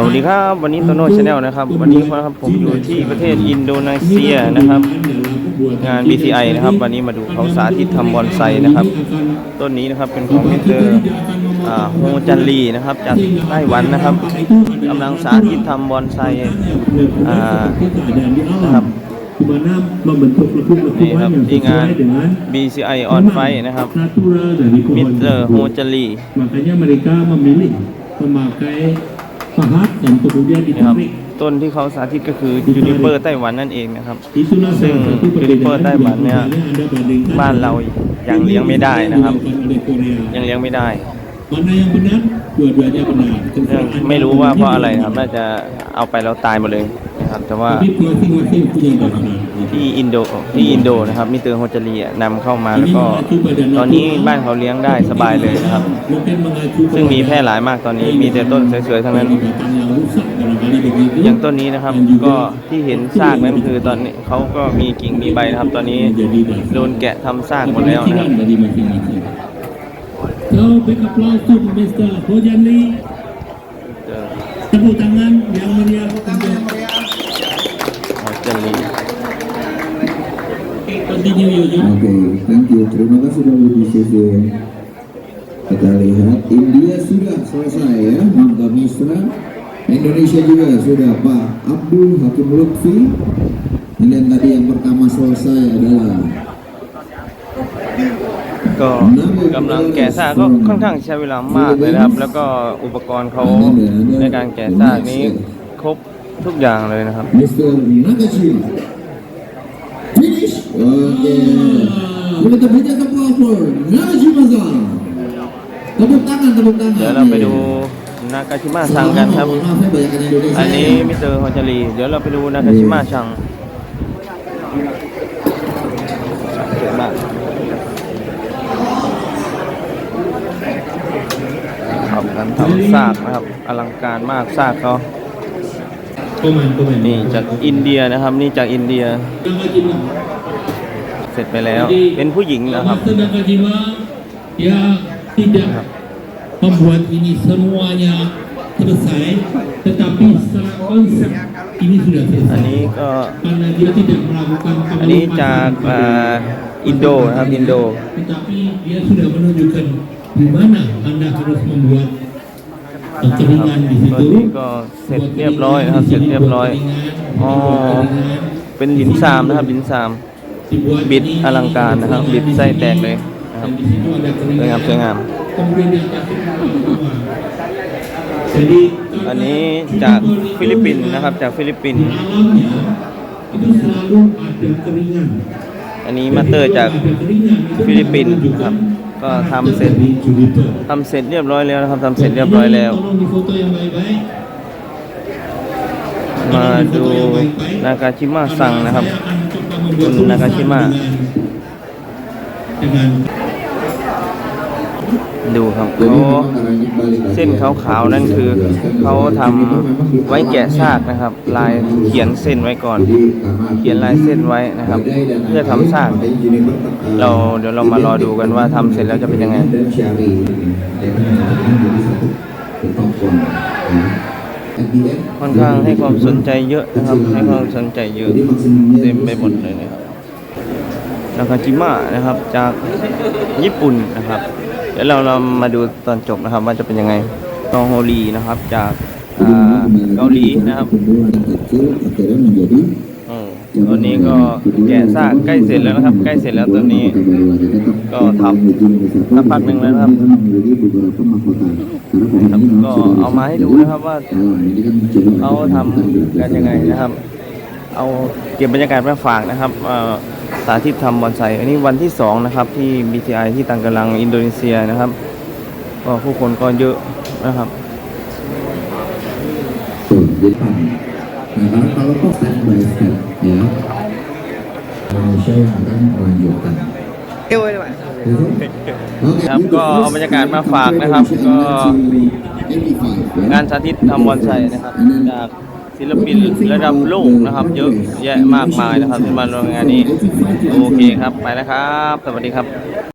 สวัสดีครับวันนี้โตโน่ชาแนลนะครับ วันนี้นะครับผมอยู่ที่ประเทศอินโดนีเซียนะครับ งาน BCI นะครับ วันนี้มาดูเขาสาธิตทำบอนไซนะครับ ต้นนี้นะครับเป็นของมิสเตอร์โฮจันลีนะครับจากไต้หวันนะครับกำลังสาธิตทำบอนไซนะครับ Dimana membentuk lebih-lebih Ini, yang di sesuai ngan- dengan BCI on Fire นะครับมิสเตอร์โฮจันลี Makanya mereka memilih memakai นะครับ ditarik. ต้นที่เขาสาธิตก็คือยูนิเปอร์ไต้หวันนั่นเองนะครับ Itulah ซึ่ง salah satu Juniper perbedaan Taiwan yang เนี่ย misalnya Anda bandingkan บ้านเรายังเลี้ยงไม่ได้นะครับ dilakukan oleh Korea. ยังเลี้ยงไม่ได้ Mana yang benar? Dua-duanya benar. เรื่อง Terserah Anda ไม่รู้ว่าเพราะอะไร menilai. ครับ น่าจะเอาไปแล้วตายหมดเลยนะครับ แต่ว่า Tapi masing-masing punya dasar. ที่อินโดที่อินโดนะครับมิสเตอร์โฮจารีนำเข้ามาแล้วก็ตอนนี้บ้านเขาเลี้ยงได้สบายเลยนะครับ Mungkin mengacu ซึ่งมีแพร่หลายมากตอนนี้มีแต่ต้นสวยๆทั้งนั้น Batang yang rusak barangkali begitu. อย่างต้นนี้นะครับ ก็ที่เห็นซากนั้นคือตอนนี้เขาก็มีกิ่งมีใบนะครับ ตอนนี้ Jadi dasar. โดนแกะทำซากหมดแล้วนะครับ Now applause to Mr. Bojanli. Tepuk tangan yang meriah. Oke, thank you. Terima kasih Pak Budi Kita lihat India sudah selesai ya, Manta Misra. Indonesia juga sudah Pak Abdul Hakim Lutfi. Dan tadi yang pertama selesai adalah ก็กำลังแกะซากก็ค่อนข้างใช้เวลามากเลยนะครับ แล้วก็อุปกรณ์เขาในการแกะซากนี้ครบทุกอย่างเลยนะครับ Mr. Nakashima. Finish. Oke. Kita berikan tepuk for Nakashima-san. Tepuk tangan, tepuk tangan. เดี๋ยวเราไปดูนากาชิมะซังกันครับ Mohon maaf ya banyak Indonesia. อันนี้มิสเตอร์ฮอจารี เดี๋ยวเราไปดูนากาชิมะซังสวยมากครับการทำ ซากนะครับ อลังการมากซากเขา Komen, komen. นี่จากอินเดียนะครับ นี่จากอินเดีย Nakajima. เสร็จไปแล้ว เป็นผู้หญิงนะครับ Master Nakajima ya tidak membuat ini semuanya selesai, tetapi secara konsep ini sudah อัน selesai. นี้ก็ Karena dia tidak melakukan อันนี้จากเอ่ออินโดนะครับอินโด tetapi dia sudah menunjukkan di mana anda harus membuat ตอนนี้ก็เสร็จเรียบร้อยนะครับ เสร็จเรียบร้อยอ๋อเป็นหินซามนะครับหินซามบิดอลังการนะครับ บิดไส้แตกเลยนะครับสวยงามสวยงาม อันนี้จากฟิลิปปินส์นะครับ จากฟิลิปปินส์อันนี้มาเตอร์จากฟิลิปปินส์นะครับ ก็ทำเสร็จทํเสร็จเรียบร้อยแล้วนะครับทำเสร็จเรียบร้อยแล้ว มาดูนากาชิมะสั่งนะครับ คุณนากาชิมะ ดูครับ Jadi เขา memang karena ini balik lagi เส้น ya, ขาวๆนั่นคือเขาทำไว้แกะซากนะครับ ลายเขียนเส้นไว้ก่อน Jadi karena เขียนลายเส้นไว้นะครับ badai dan เพื่อทำซาก makanya Juniper eh, เราเดี๋ยวเรามารอดูกันว่าทำเสร็จแล้วจะเป็นยังไง dan Syari ini ya kan jadi satu ketokohan ya. At the end, ค่อนข้างให้ความสนใจเยอะนะครับ ให้ความสนใจเยอะ jadi maksimumnya เต็มไปหมดเลยนะครับนากาจิมะนะครับจากญี่ปุ่นนะครับเดี๋ยวเราเรามาดูตอนจบนะครับ ว่าจะเป็นยังไงตองโฮลีนะครับ จากเกาหลีนะครับตอนนี้ก็แกะซากใกล้เสร็จแล้วนะครับ ใกล้เสร็จแล้วตอนนี้ ก็ทำสักพักหนึ่งแล้วนะครับก็เอามาให้ดูนะครับว่าเขาทำกันยังไงนะครับ เอาเก็บบรรยากาศมาฝากนะครับ สาธิตทำบอนไซอันนี้วันที่สองนะครับ ที่ BTI ที่ตังกะลังอินโดนีเซียนะครับก็ผู้คนก็เยอะนะครับ Tuh, jadi Nah, karena kalau kok step by step ya, Indonesia yang akan melanjutkan. ครับก็เอาบรรยากาศมาฝากนะครับ ก็งานสาธิตทำบอนไซนะครับจาก ศิลปินระดับโลกนะครับ เยอะแยะมากมายนะครับที่มาร่วมงานนี้ โอเคครับ ไปแล้วครับ สวัสดีครับ